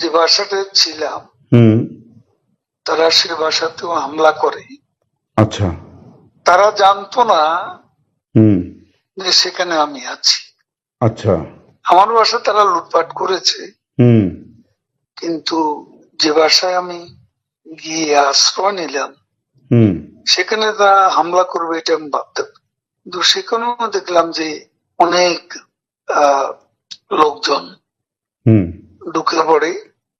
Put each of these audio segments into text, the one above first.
যে বাসাতে ছিলাম হুম। তারা সে বাসাতেও হামলা করে। আচ্ছা। তারা জানতো না যে সেখানে আমি আছি। আচ্ছা। আমার বাসা তারা লুটপাট করেছে। কিন্তু যে বাসায় আমি গিয়ে আশ্রয় নিলাম হুম। সেখানে তারা হামলা করবে এটা আমি ভাবতাম কিন্তু সেখানেও দেখলাম যে অনেক আহ, লোকজন হুম। ঢুকে পড়ে।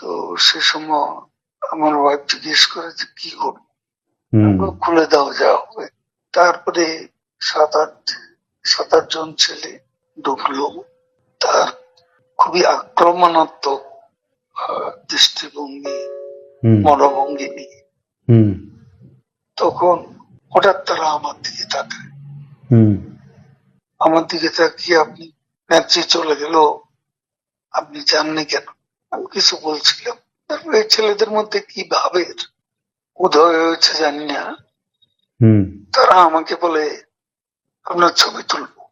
তো সে সময় আমার ওয়াইফ জিজ্ঞেস করে যে কি করব? খুলে দাও যা হবে। তারপরে সাত আট সাত আট জন ছেলে ঢুকলো তার খুবই আক্রমণাত্মক দৃষ্টিভঙ্গি মনোভঙ্গি নিয়ে। হুম। তখন হঠাৎ তারা আমার দিকে তাকায়। হুম। আমার দিকে তাকিয়ে আপনি ন্যাচে চলে গেল আপনি জাননি কেন? আমি কিছু বলছিলাম। তারপরে ছেলেদের মধ্যে কি ভাবের? উদয় হয়েছে জানি না। তারা আমাকে বলে আপনার ছবি তুলবো।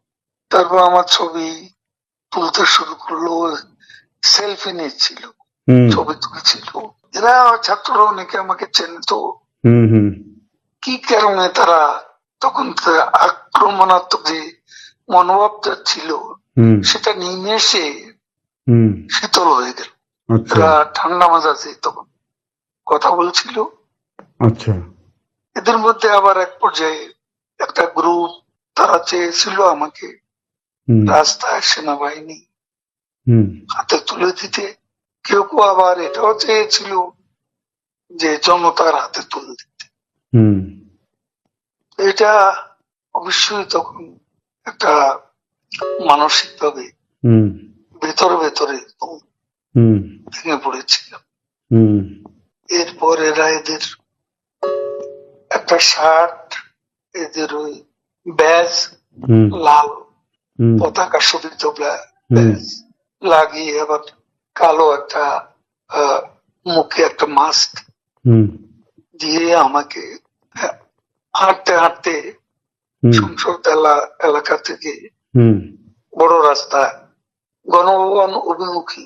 তারপর আমার ছবি তুলতে শুরু করল সেলফি নিচ্ছিল ছবি তুলছিল। এরা ছাত্ররা অনেকে আমাকে চেনতো। কি কারণে তারা তখন তার আক্রমণাত্মক যে মনোভাবটা ছিল হুম। সেটা নিমেষে শীতল হয়ে গেল। আচ্ছা। ঠান্ডা মাজাজে তখন। কথা বলছিল। আচ্ছা। এদের মধ্যে আবার এক পর্যায়ে একটা গ্রুপ তারা চেয়েছিল আমাকে রাস্তায় সেনাবাহিনী হাতে তুলে দিতে। কেউ কেউ আবার এটাও চেয়েছিল যে জনতার হাতে তুলে দিতে। হুম। এটা অবশ্যই তখন একটা মানসিক ভাবে হুম। ভেতরে ভেতরে ভেঙে পড়েছিল। এরপর এরা এদের একটা শার্ট এদের ওই ব্যাজ লাল পতাকা শোভিত ব্যাজ লাগিয়ে আবার কালো একটা আহ, মুখে একটা মাস্ক দিয়ে আমাকে হাঁটতে হাঁটতে সংসদ এলা- এলাকা থেকে বড় রাস্তা গণভবন অভিমুখী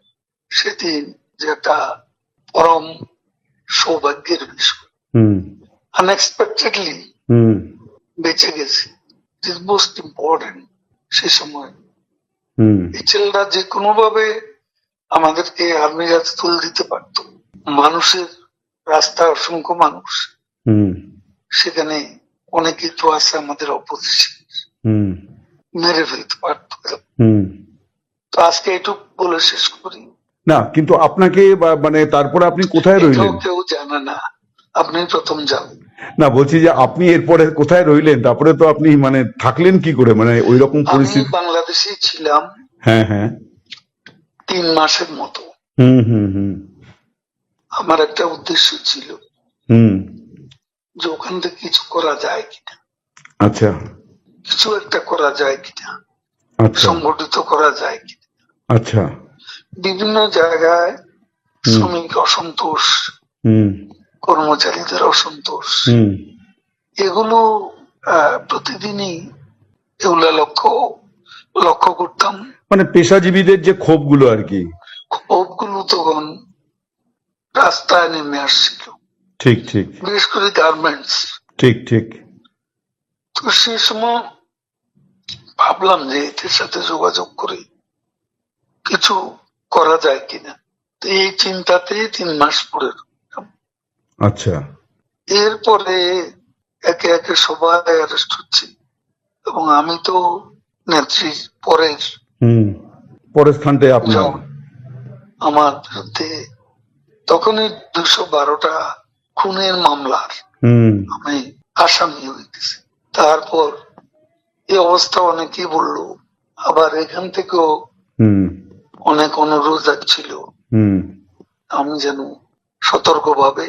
সেদিন যে একটা পরম সৌভাগ্যের বিষয়। আনএক্সপেক্টেডলি বেঁচে গেছি। ইট মোস্ট ইম্পর্টেন্ট সে সময়। এই ছেলেরা যে কোনো ভাবে আমাদেরকে আর্মির হাতে তুলে দিতে পারত। মানুষের রাস্তায় অসংখ্য মানুষ। হুম। সেখানে অনেকেই তো আছে আমাদের অপোজিশন হুম। মেরে ফেলতে পারত। হুম। তো আজকে এটুকু বলে শেষ করি। না কিন্তু আপনাকে মানে তারপরে আপনি কোথায় রইলেন? কেউ জানে না। আপনি প্রথম যাবেন না বলছি যে আপনি এরপরে কোথায় রইলেন? তারপরে তো আপনি মানে থাকলেন কি করে? মানে ওই রকম পরিস্থিতি বাংলাদেশে ছিলাম হ্যাঁ হ্যাঁ। তিন মাসের মতো। হুম হুম হুম। আমার একটা উদ্দেশ্য ছিল হুম। যে ওখান থেকে কিছু করা যায় কিনা। আচ্ছা। কিছু একটা করা যায় কিনা। আচ্ছা। সংগঠিত করা যায় কিনা। আচ্ছা। বিভিন্ন জায়গায় শ্রমিক অসন্তোষ কর্মচারীদের অসন্তোষ এগুলো প্রতিদিনই এগুলা লক্ষ্য লক্ষ্য করতাম। মানে পেশাজীবীদের যে ক্ষোভগুলো আর কি। ক্ষোভগুলো তখন রাস্তায় নেমে আসছিল। ঠিক ঠিক। বিশেষ করে গার্মেন্টস। ঠিক ঠিক। তো সে সময় ভাবলাম যে এদের সাথে যোগাযোগ করে কিছু করা যায় কিনা। তো এই চিন্তাতে তিন মাস পরে আচ্ছা। এরপরে একে একে সবাই অ্যারেস্ট হচ্ছে। এবং আমি তো নেত্রীর পরের পরের আপনার? আমার বিরুদ্ধে তখনই দুশো বারোটা খুনের মামলার হুম। আমি আসামি হইতেছি। তারপর এই অবস্থা অনেকেই বলল আবার এখান থেকেও হুম। অনেক অনুরোধ যাচ্ছিল আমি যেন সতর্কভাবে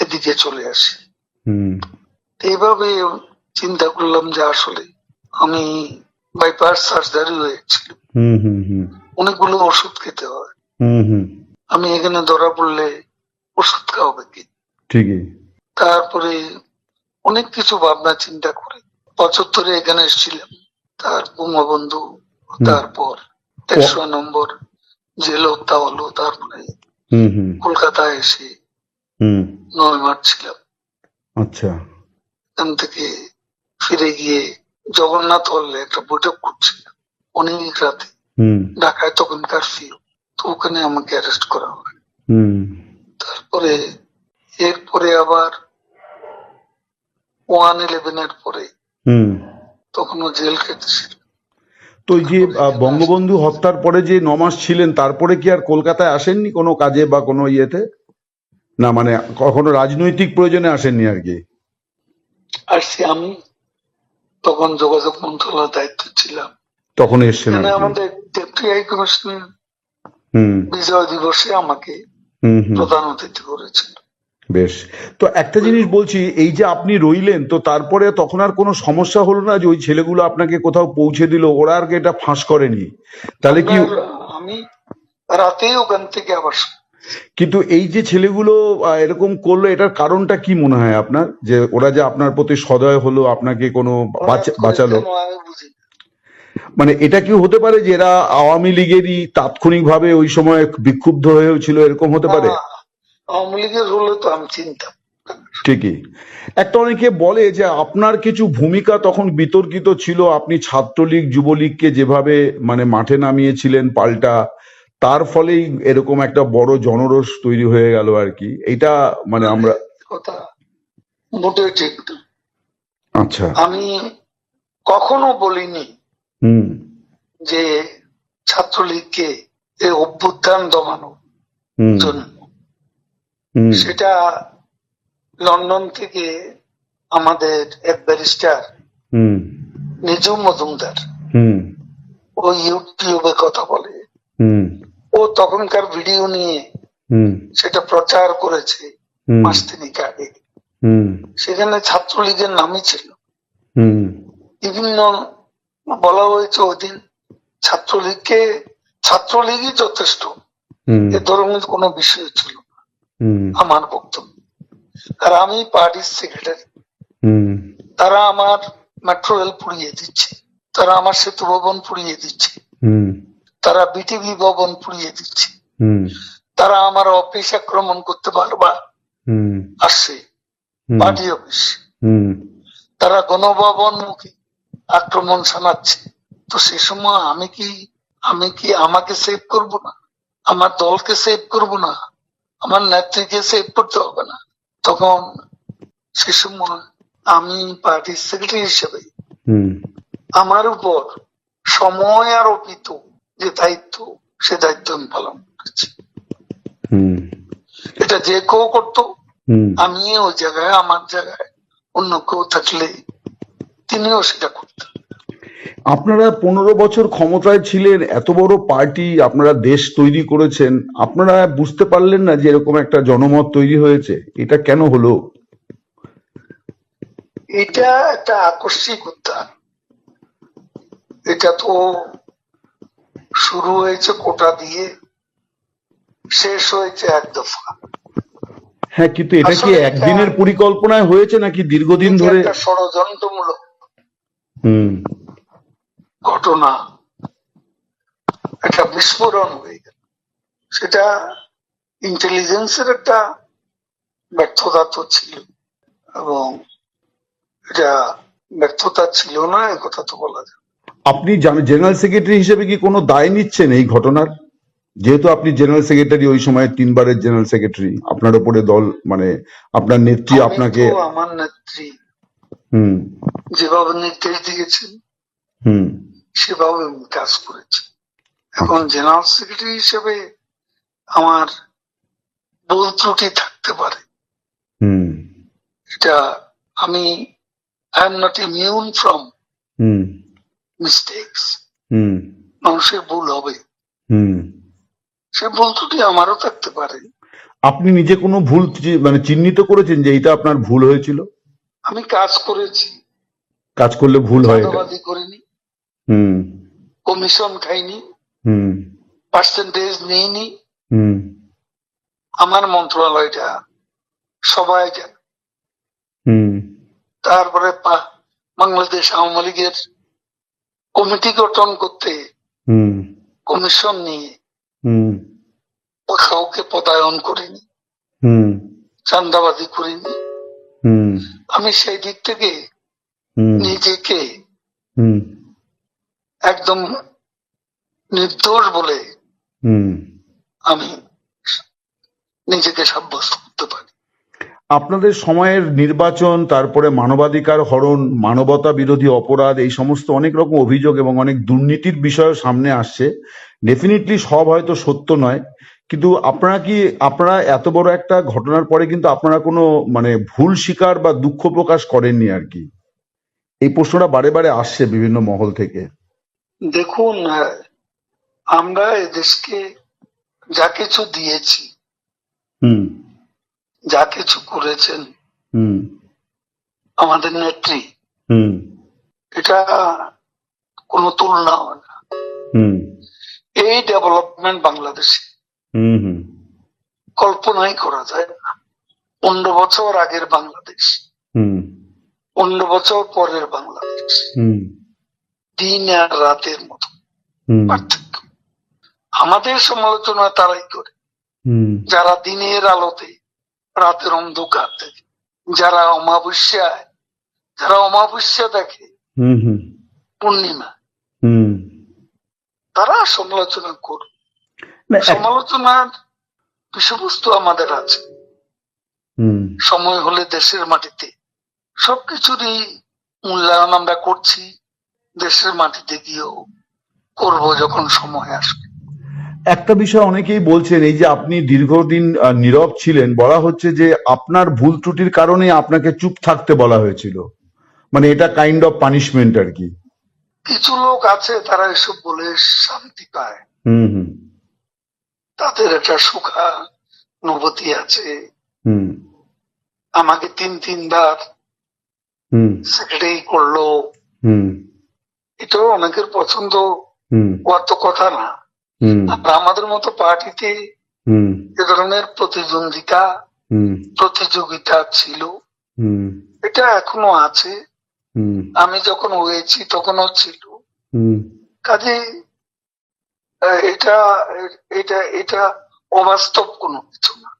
এদিকে চলে আসি। এইভাবে চিন্তা করলাম যে আসলে আমি বাইপাস সার্জারি হয়েছিল। অনেকগুলো ওষুধ খেতে হয়। হুম হুম। আমি এখানে ধরা পড়লে ওষুধ খাওয়াবে কি? ঠিকই। তারপরে অনেক কিছু ভাবনা চিন্তা করে পঁচাত্তরে এখানে এসেছিলাম। তার বঙ্গবন্ধু তারপর তেরোশো নম্বর জেল হত্যা হলো তারপরে হুম কলকাতায় এসে নয় মার্চ ছিলাম। আচ্ছা। এখান থেকে ফিরে গিয়ে জগন্নাথ হলে একটা বৈঠক করছিলাম অনেক রাতে। ঢাকায় তখন কারফিউ তো ওখানে আমাকে অ্যারেস্ট করা হয়। হুম। তারপরে এরপরে আবার ওয়ান ইলেভেন এর পরে হুম। তখনও জেল খেটেছিল। তো যে বঙ্গবন্ধু হত্যার পরে যে নমাস ছিলেন তারপরে কি আর কলকাতায় আসেননি কোনো কাজে বা কোনো ইয়েতে? না মানে কখনো রাজনৈতিক প্রয়োজনে আসেননি আর কি? আসছি আমি তখন যোগাযোগ মন্ত্রণালয়ের দায়িত্ব ছিলাম। তখন এসছেন আমাদের ডেপুটি হাই কমিশনার বিজয় দিবসে আমাকে প্রধান অতিথি করেছিল বেশ। তো একটা জিনিস বলছি এই যে আপনি রইলেন তো তারপরে তখন আর কোনো সমস্যা হলো না যে ওই ছেলেগুলো আপনাকে কোথাও পৌঁছে দিল ওরা আর কি এটা ফাঁস করেনি? তাহলে কি আমি রাতেই ওখান থেকে আবার কিন্তু এই যে ছেলেগুলো এরকম করল এটার কারণটা কি মনে হয় আপনার? যে ওরা যে আপনার প্রতি সদয় হলো আপনাকে কোনো বাঁচ- বাঁচালো। মানে এটা কি হতে পারে যে এরা আওয়ামী লীগেরই তাৎক্ষণিকভাবে ওই সময় বিক্ষুব্ধ হয়েও ছিল এরকম হতে পারে? না, আওয়ামী লীগের হলে তো আমি চিন্তাম। ঠিকই। একটা অনেকে বলে যে আপনার কিছু ভূমিকা তখন বিতর্কিত ছিল আপনি ছাত্রলীগ যুবলীগকে যেভাবে মানে মাঠে নামিয়েছিলেন পাল্টা তার ফলেই এরকম একটা বড় জনরোষ তৈরি হয়ে গেল আর কি। এটা মানে আমরা কথা মোটেও ঠিক আচ্ছা। আমি কখনো বলিনি হুম। যে ছাত্রলীগকে অভ্যুত্থান দমানোর হুম। জন্য। হুম সেটা লন্ডন থেকে আমাদের এক ব্যারিস্টার নিজু মজুমদার ও ইউটিউবে কথা বলে। ও তখনকার ভিডিও নিয়ে সেটা প্রচার করেছে মাস তিনিক আগে। সেখানে ছাত্রলীগের নামই ছিল। হুম। বিভিন্ন বলা হয়েছে ওই দিন ছাত্রলীগকে ছাত্রলীগই যথেষ্ট। হুম। এ ধরনের কোনো বিষয় ছিল আমার বক্তব্য আর আমি পার্টির সেক্রেটারি হুম। তারা আমার মেট্রো রেল পুড়িয়ে দিচ্ছে। তারা আমার সেতু ভবন পুড়িয়ে দিচ্ছে। তারা বিটিভি ভবন পুড়িয়ে দিচ্ছে। তারা আমার অফিস আক্রমণ করতে পারবা হুম। আসছে। পার্টি অফিস হুম। তারা গণভবন মুখে আক্রমণ শোনাচ্ছে। তো সে সময় আমি কি আমি কি আমাকে সেভ করব না? আমার দলকে সেভ করব না? আমার নেত্রীকে সেভ করতে হবে না। তখন সে সময় আমি পার্টির সেক্রেটারি হিসেবে আমার উপর সময় আরোপিত যে দায়িত্ব সে দায়িত্ব আমি পালন করেছি। এটা যে কেউ করতো আমি ওই জায়গায় আমার জায়গায় অন্য কেউ থাকলে তিনিও সেটা করতেন। আপনারা পনেরো বছর ক্ষমতায় ছিলেন এত বড় পার্টি আপনারা দেশ তৈরি করেছেন আপনারা বুঝতে পারলেন না যে এরকম একটা জনমত তৈরি হয়েছে এটা কেন হলো? এটা একটা আকস্মিকতা এটা তো শুরু হয়েছে কোটা দিয়ে শেষ হয়েছে এক দফা। হ্যাঁ কিন্তু এটা কি একদিনের পরিকল্পনায় হয়েছে নাকি দীর্ঘদিন ধরে? ষড়যন্ত্রমূলক। হুম। ঘটনা একটা বিস্ফোরণ হয়ে গেল। সেটা ইন্টেলিজেন্সের একটা ব্যর্থতা তো ছিল এবং এটা ব্যর্থতা ছিল না এ কথা তো বলা যায়। আপনি জেনারেল সেক্রেটারি হিসেবে কি কোনো দায় নিচ্ছেন এই ঘটনার? যেহেতু আপনি জেনারেল সেক্রেটারি ওই সময় তিনবারের জেনারেল সেক্রেটারি আপনার উপরে দল মানে আপনার নেত্রী আপনাকে আমার নেত্রী। হুম। যেভাবে নির্দেশ দিয়েছেন হুম। সেভাবে আমি কাজ করেছি। এখন জেনারেল সেক্রেটারি হিসেবে আমার ভুল ত্রুটি থাকতে পারে। এটা আমি I am not immune from hmm. Mistakes মানুষের ভুল হবে। হুম। সে ভুল ত্রুটি আমারও থাকতে পারে। আপনি নিজে কোনো ভুল মানে চিহ্নিত করেছেন যে এটা আপনার ভুল হয়েছিল? আমি কাজ করেছি। কাজ করলে ভুল হয় করিনি। কমিশন খাইনি পার্সেন্টেজ নিইনি। আমার মন্ত্রণালয়টা সবাই জানে। তারপরে বাংলাদেশ আওয়ামী লীগের কমিটি গঠন করতে হুম। কমিশন নিয়ে হুম। কাউকে পদায়ন করিনি হুম। চান্দাবাজি করিনি। হুম। আমি সেই দিক থেকে নিজেকে একদম নির্দোষ বলে আমি নিজেকে সাব্যস্ত করতে পারি। আপনাদের সময়ের নির্বাচন তারপরে মানবাধিকার হরণ মানবতা বিরোধী অপরাধ এই সমস্ত অনেক রকম অভিযোগ এবং অনেক দুর্নীতির বিষয় সামনে আসছে। ডেফিনেটলি সব হয়তো সত্য নয়। কিন্তু আপনারা কি আপনারা এত বড় একটা ঘটনার পরে কিন্তু আপনারা কোনো মানে ভুল স্বীকার বা দুঃখ প্রকাশ করেননি আর কি? এই প্রশ্নটা বারে বারে আসছে বিভিন্ন মহল থেকে। দেখুন আমরা এদেশকে যা কিছু দিয়েছি হুম। যা কিছু করেছেন হুম। আমাদের নেত্রী এটা কোনো তুলনা হয় না। হুম। এই ডেভেলপমেন্ট বাংলাদেশে হুম হুম। কল্পনাই করা যায় না। পনেরো বছর আগের বাংলাদেশ হুম। পনেরো বছর পরের বাংলাদেশ। হুম। দিন আর রাতের মতো। পার্থক্য। আমাদের সমালোচনা তারাই করে। যারা দিনের আলোতে রাতের অন্ধকার দেখে। যারা অমাবস্যায় যারা অমাবস্যা দেখে পূর্ণিমা। তারা সমালোচনা করবে সমালোচনার বিষয়বস্তু আমাদের আছে। সময় হলে দেশের মাটিতে সবকিছুরই মূল্যায়ন আমরা করছি। দেশের মাটিতে গিয়েও করব যখন সময় আসবে। একটা বিষয় অনেকেই বলছেন এই যে আপনি দীর্ঘদিন নীরব ছিলেন বলা হচ্ছে যে আপনার ভুল ত্রুটির কারণে আপনাকে চুপ থাকতে বলা হয়েছিল। মানে এটা কাইন্ড অফ পানিশমেন্ট আর কি। কিছু লোক আছে তারা এসব বলে শান্তি পায়। হুম হুম। তাদের একটা সুখা অনুভূতি আছে। হুম। আমাকে তিন তিনবার হুম। সেক্রেটারি করল। হুম। এটাও অনেকের পছন্দ হওয়ার তো কথা না। আর আমাদের মতো পার্টিতে এ ধরনের প্রতিদ্বন্দ্বিতা প্রতিযোগিতা ছিল। এটা এখনও আছে। আমি যখন হয়েছি তখনও ছিল। কাজে এটা এটা এটা অবাস্তব কোনো কিছু না।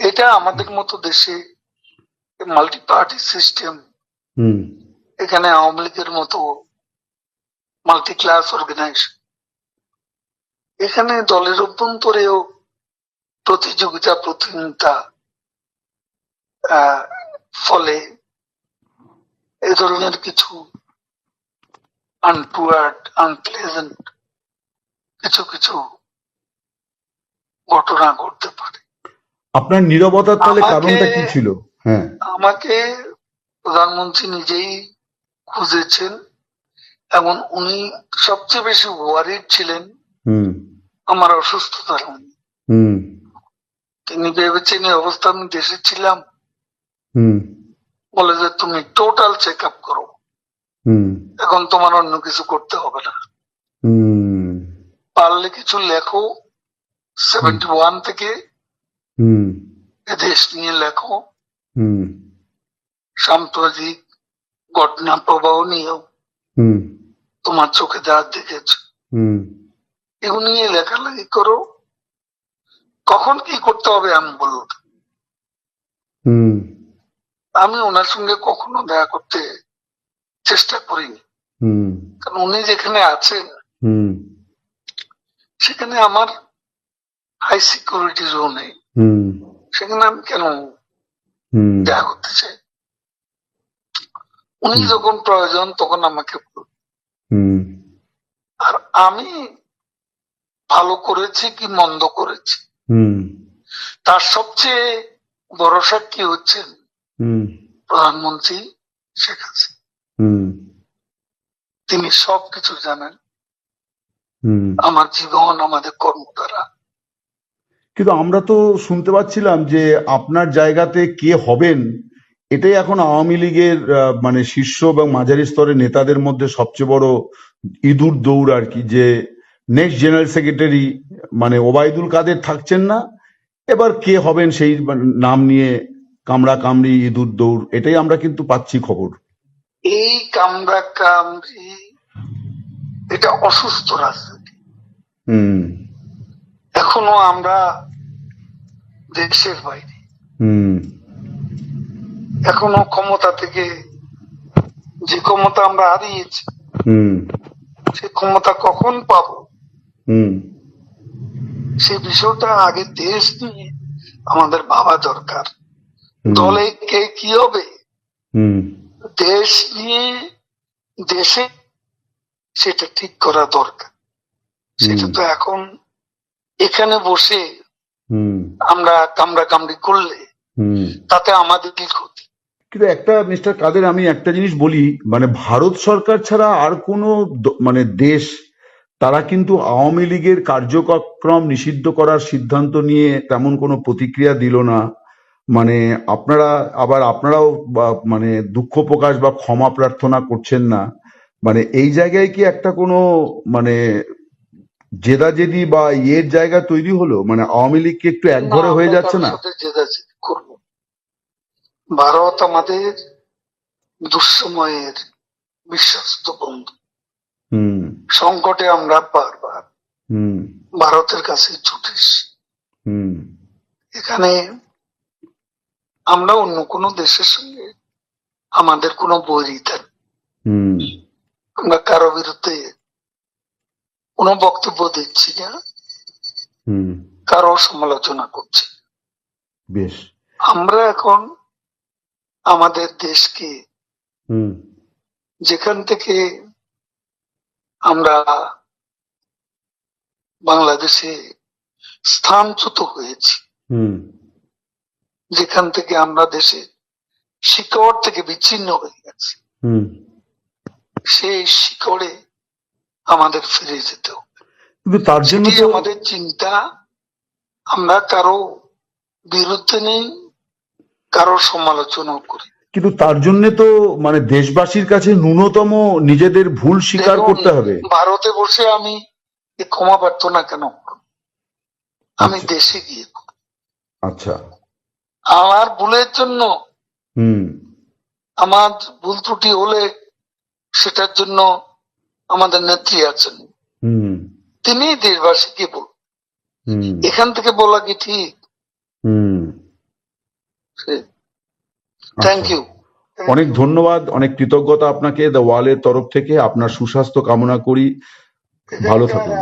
এটা আমাদের মতো দেশে মাল্টি পার্টি সিস্টেম এখানে আওয়ামী লীগের মতো মাল্টি ক্লাস অর্গানাইজেশন এখানে দলের অভ্যন্তরেও প্রতিযোগিতা প্রতিযোগিতা ফলে এ ধরনের কিছু আনটুয়ার্ড আনপ্লেজেন্ট কিছু কিছু ঘটনা ঘটতে পারে। আপনার নীরবতার তাহলে কারণটা কি ছিল? হ্যাঁ। আমাকে প্রধানমন্ত্রী নিজেই খুঁজেছেন। এবং উনি সবচেয়ে বেশি ওয়ারিড ছিলেন আমার অসুস্থতার নিয়ে। তিনি ভেবেছেন এই অবস্থা আমি দেশে ছিলাম। বলে যে তুমি টোটাল চেক আপ করো এখন তোমার অন্য কিছু করতে হবে না। পারলে কিছু লেখো। সেভেন্টি ওয়ান থেকে দেশ নিয়ে লেখো। সাম্প্রতিক ঘটনা প্রবাহ নিয়েও। তোমার চোখে যা দেখেছ। এগুলো নিয়ে লেখালেখি করো। কখন কি করতে হবে আমি বলব। আমি ওনার সঙ্গে কখনো দেখা করতে চেষ্টা করিনি। কারণ উনি যেখানে আছেন হুম। সেখানে আমার হাই সিকিউরিটি জোনে সেখানে আমি কেন হুম। দেখা করতে চাই? উনি যখন প্রয়োজন তখন আমাকে বলুন। হুম। আর আমি ভালো করেছি কি মন্দ করেছি? হুম। তার সবচেয়ে বড় সাক্ষী হচ্ছেন প্রধানমন্ত্রী শেখ হাসিনা। হুম। তিনি সবকিছু জানেন। হুম। আমার জীবন আমাদের কর্ম দ্বারা কিন্তু আমরা তো শুনতে পাচ্ছিলাম যে আপনার জায়গাতে কে হবেন? এটাই এখন আওয়ামী লীগের মানে শীর্ষ এবং মাঝারি স্তরের নেতাদের মধ্যে সবচেয়ে বড় ইঁদুর দৌড় আর কি যে নেক্সট জেনারেল সেক্রেটারি মানে ওবায়দুল কাদের থাকছেন না এবার কে হবেন সেই নাম নিয়ে কামড়া কামড়ি ইঁদুর দৌড় এটাই আমরা কিন্তু পাচ্ছি খবর। এই কামরা কামড়ি এটা অসুস্থ রাজনীতি। হুম। এখনও আমরা দেশের বাইরে। হুম। এখনও ক্ষমতা থেকে যে ক্ষমতা আমরা হারিয়েছি সে ক্ষমতা কখন পাবো? সে বিষয়টা আগে দেশ নিয়ে আমাদের ভাবা দরকার। দলে কে কি হবে? হুম। দেশ নিয়ে দেশে সেটা ঠিক করা দরকার। সেটা তো এখন এখানে বসে হুম। আমরা কামড়া কামড়ি করলে হুম। তাতে আমাদের কি ক্ষতি? কিন্তু একটা মিস্টার কাদের আমি একটা জিনিস বলি মানে ভারত সরকার ছাড়া আর কোনো মানে দেশ তারা কিন্তু আওয়ামী লীগের কার্যক্রম নিষিদ্ধ করার সিদ্ধান্ত নিয়ে তেমন কোনো প্রতিক্রিয়া দিল না। মানে আপনারা আবার আপনারাও বা- মানে দুঃখ প্রকাশ বা ক্ষমা প্রার্থনা করছেন না। মানে এই জায়গায় কি একটা কোনো মানে জেদাজেদি বা ইয়ের জায়গা তৈরি হলো? মানে আওয়ামী লীগকে একটু একঘরে হয়ে যাচ্ছে না? জেদাজেদি করব। ভারত আমাদের দুঃসময়ের বিশ্বস্ত বন্ধু। সংকটে আমরা বারবার ভারতের কাছে হুম। এখানে আমরা অন্য কোনো দেশের সঙ্গে আমাদের কোনো বৈরিতা। আমরা কারও বিরুদ্ধে কোনো বক্তব্য দিচ্ছি না। হুম। কারও সমালোচনা করছি বেশ। আমরা এখন আমাদের দেশকে। যেখান থেকে আমরা বাংলাদেশে স্থানচ্যুত হয়েছি। যেখান থেকে আমরা দেশে শিকড় থেকে বিচ্ছিন্ন হয়ে গেছি। হুম। সেই শিকড়ে আমাদের ফিরে যেতে হবে। কিন্তু তার জন্য আমাদের চিন্তা। আমরা কারও বিরুদ্ধে নেই কারও সমালোচনাও করি। কিন্তু তার জন্য তো মানে দেশবাসীর কাছে ন্যূনতম নিজেদের ভুল স্বীকার করতে হবে। ভারতে বসে আমি ক্ষমা প্রার্থনা কেন আমি আচ্ছা। দেশে গিয়ে আচ্ছা। আমার ভুলের জন্য হুম। আমার ভুল ত্রুটি হলে সেটার জন্য আমাদের নেত্রী আছেন। হুম। তিনি দেশবাসীকে বল হুম। এখান থেকে বলা কি ঠিক? হুম। থ্যাংক আচ্ছা। ইউ অনেক ধন্যবাদ অনেক কৃতজ্ঞতা আপনাকে দ্য ওয়ালের তরফ থেকে। আপনার সুস্বাস্থ্য কামনা করি। ভালো থাকুন।